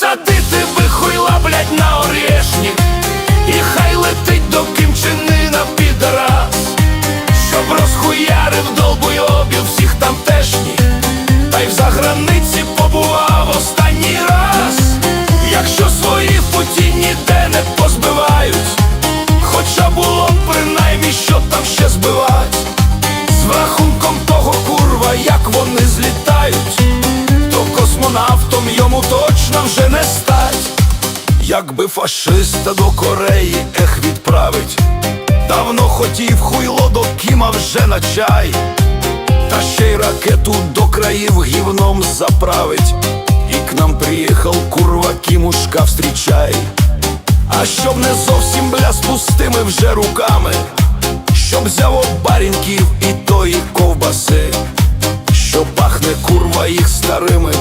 посадити би хуйла, блять, на орешник І хай летить до кімчинина підраз Щоб розхуярив долбойобів всіх тамтешніх. Та й в заграниці побував останній раз. Якщо свої путі ніде не позбивають Хоча було б принаймні, що там ще збивать З рахунком того курва, як вони злітають космонавтом йому точно вже не стать. Якби фашиста до Кореї ех відправить, давно хотів хуйло до Кіма вже на чай, та ще й ракету до країв гівном заправить, і к нам приїхав курва Кімушка встрічай. А щоб не зовсім бля з пустими вже руками, щоб взяв барінків і тої ковбаси, що пахне курва їх старими